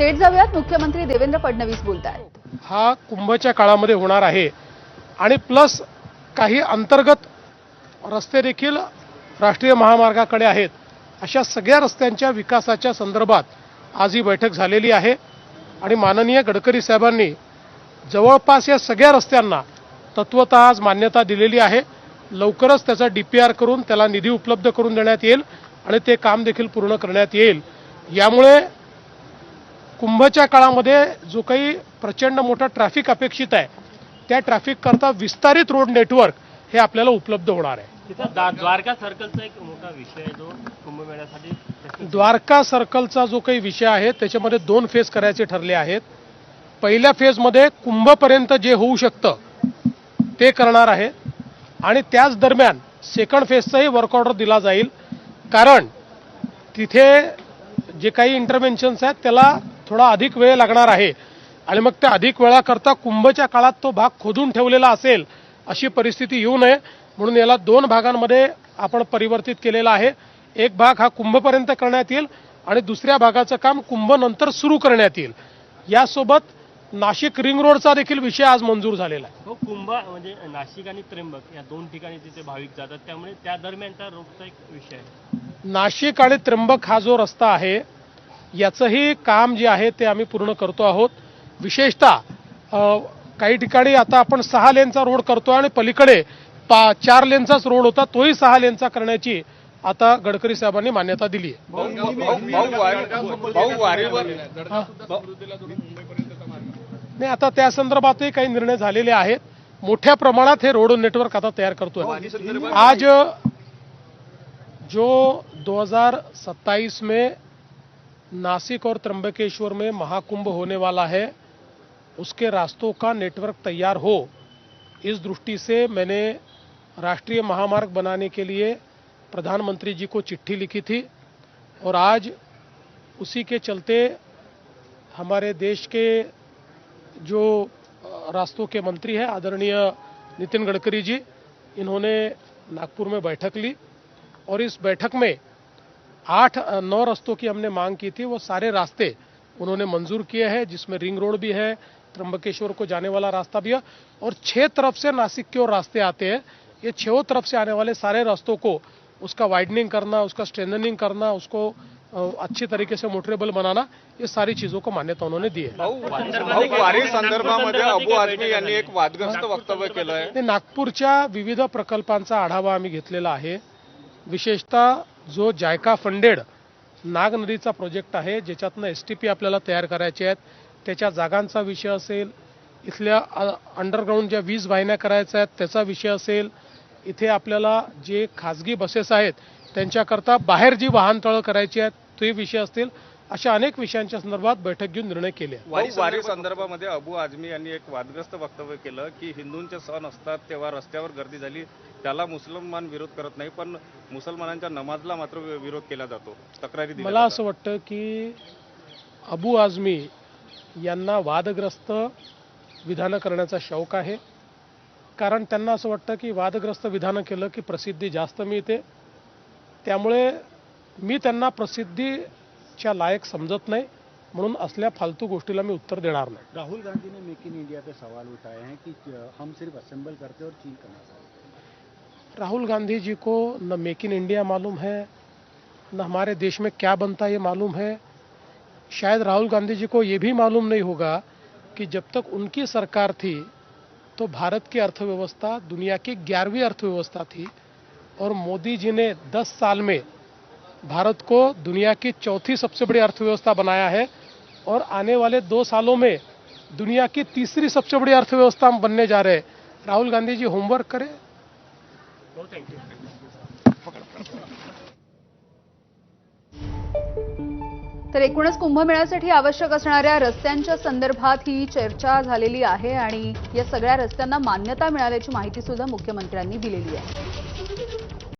थेट जाऊयात. मुख्यमंत्री देवेंद्र फडणवीस बोलत हा कुंभच्या काळामध्ये होणार आहे. आणि प्लस काही अंतर्गत रस्ते देखील राष्ट्रीय महामार्गाकडे आहेत. अशा सगळ्या रस्त्यांच्या विकासाच्या संदर्भात आज ही बैठक झालेली आहे. आणि माननीय गडकरी साहेबांनी जवळपास या सगळ्या रस्त्यांना तत्वत आज मान्यता दिलेली आहे. लवकरच त्याचा डी पी आर करून त्याला निधी उपलब्ध करून देण्यात येईल आणि ते काम देखील पूर्ण करण्यात येईल. यामुळे कुंभच्या काळामध्ये जो काही प्रचंड मोठा ट्रॅफिक अपेक्षित आहे त्या ट्रॅफिक करता विस्तारित रोड नेटवर्क हे आपल्याला उपलब्ध होणार आहे. द्वारका सर्कलचा एक मोठा विषय आहे जो कुंभमेळ्यासाठी द्वारका सर्कलचा जो काही विषय आहे त्याच्यामध्ये दोन फेज करायचे ठरले आहेत. पहिल्या फेजमध्ये कुंभपर्यंत जे होऊ शकतं ते करणार आहे. आणि त्याच दरम्यान सेकंड फेजचाही वर्क ऑर्डर दिला जाईल. कारण तिथे जे काही इंटरव्हेन्शन्स आहेत त्याला थोडा अधिक वेळ लागणार आहे. आणि मग त्या अधिक वेळाकरता कुंभच्या काळात तो भाग खोदून ठेवलेला असेल अशी परिस्थिती येऊ नये. म्हणून याला दोन भागांमध्ये आपण परिवर्तित केलेला आहे. एक भाग हा कुंभपर्यंत करण्यात येईल आणि दुसऱ्या भागाचं काम कुंभ नंतर सुरू करण्यात येईल. यासोबत नाशिक रिंग रोडचा देखील विषय आज मंजूर झालेला आहे. हो कुंभ म्हणजे नाशिक आणि त्र्यंबक या दोन ठिकाणी तिथे भाविक जातात. त्यामुळे त्या दरम्यानचा रोगचा एक विषय आहे. नाशिक आणि त्र्यंबक हा जो रस्ता आहे याचंही काम जे आहे ते आम्ही पूर्ण करतो आहोत. विशेषतः काही ठिकाणी आता आपण सहा लेनचा रोड करतो आणि पलीकडे पा चार लेनचाच रोड होता तोही सहा लेनचा करण्याची आता गडकरी साहेबांनी मान्यता दिली आहे नाही आता त्या संदर्भातही काही निर्णय झालेले आहेत. मोठ्या प्रमाणात हे रोड नेटवर्क आता तयार करतोय. आज जो 2027 में नासिक और त्रंबकेश्वर में महाकुंभ होने वाला है। उसके रास्तों का नेटवर्क तैयार हो। इस दृष्टि से मैंने राष्ट्रीय महामार्ग बनाने के लिए प्रधानमंत्री जी को चिट्ठी लिखी थी और आज उसी के चलते हमारे देश के जो रास्तों के मंत्री हैं, आदरणीय नितिन गडकरी जी, इन्होंने नागपुर में बैठक ली और इस बैठक में आठ नौ रास्तों की हमने मांग की थी वो सारे रास्ते उन्होंने मंजूर किए हैं जिसमें रिंग रोड भी है त्र्यंबकेश्वर को जाने वाला रास्ता भी है और छह तरफ से नासिक की ओर रास्ते आते हैं। ये छह तरफ से आने वाले सारे रास्तों को उसका वाइडनिंग करना उसका स्ट्रेंथनिंग करना उसको अच्छी तरीके से मोटरेबल बनाना ये सारी चीज़ों को मान्यता उन्होंने दी है। भाऊ भाऊ वारी संदर्भामध्ये अबू आझमी यांनी एक वादग्रस्त वक्तव्य केलं आहे नागपूरच्या विविध प्रकल्पांचा आढावा आम्ही घेतलेला आहे. विशेषतः जो जायका फंडेड नाग नदीचा प्रोजेक्ट आहे ज्याच्यातनं एस टी पी आपल्याला तयार करायचे आहेत त्याच्या जागांचा विषय असेल इथल्या अंडरग्राऊंड ज्या वीज वाहिन्या करायच्या आहेत त्याचा विषय असेल इथे आपल्याला जे खाजगी बसेस आहेत त्यांच्याकरता बाहेर जी वाहनतळं करायची आहेत ते विषय असतील अशा अनेक विषयांच्या संदर्भात बैठक घेऊन निर्णय केले. वारी संदर्भामध्ये अबू आझमी यांनी एक वादग्रस्त वक्तव्य केलं की हिंदूंचे सण असतात तेव्हा रस्त्यावर गर्दी झाली त्याला मुसलमान विरोध करत नाही पण मुसलमानांच्या नमाजला मात्र विरोध केला जातो. तक्रारी मला. असं वाटतं की अबू आझमी यांना वादग्रस्त विधानं करण्याचा शौक आहे. कारण त्यांना असं वाटतं की वादग्रस्त विधानं केलं की प्रसिद्धी जास्त मिळते. त्यामुळे मी त्यांना प्रसिद्धीच्या लायक समजत नाही म्हणून असल्या फालतू गोष्टीला मी उत्तर देणार नाही. राहुल गांधी ने मेक इन इंडिया पे सवाल उठाए हैं कि हम सिर्फ़ असेंबल करते और चीन करना राहुल गांधी जी को न मेक इन इंडिया मालूम है न हमारे देश में क्या बनता है ये मालूम है। शायद राहुल गांधी जी को ये भी मालूम नहीं होगा कि जब तक उनकी सरकार थी तो भारत की अर्थव्यवस्था दुनिया की ग्यारहवीं अर्थव्यवस्था थी और मोदी जी ने 10 साल में भारत को दुनिया की चौथी सबसे बड़ी अर्थव्यवस्था बनाया है और आने वाले दो सालों में दुनिया की तीसरी सबसे बड़ी अर्थव्यवस्था हम बनने जा रहे हैं। राहुल गांधी जी होमवर्क करें। हो तर एकूणच कुंभमेळ्यासाठी आवश्यक असणाऱ्या रस्त्यांच्या संदर्भात ही चर्चा झालेली आहे आणि या सगळ्या रस्त्यांना मान्यता मिळाल्याची माहिती सुद्धा मुख्यमंत्र्यांनी दिलेली आहे.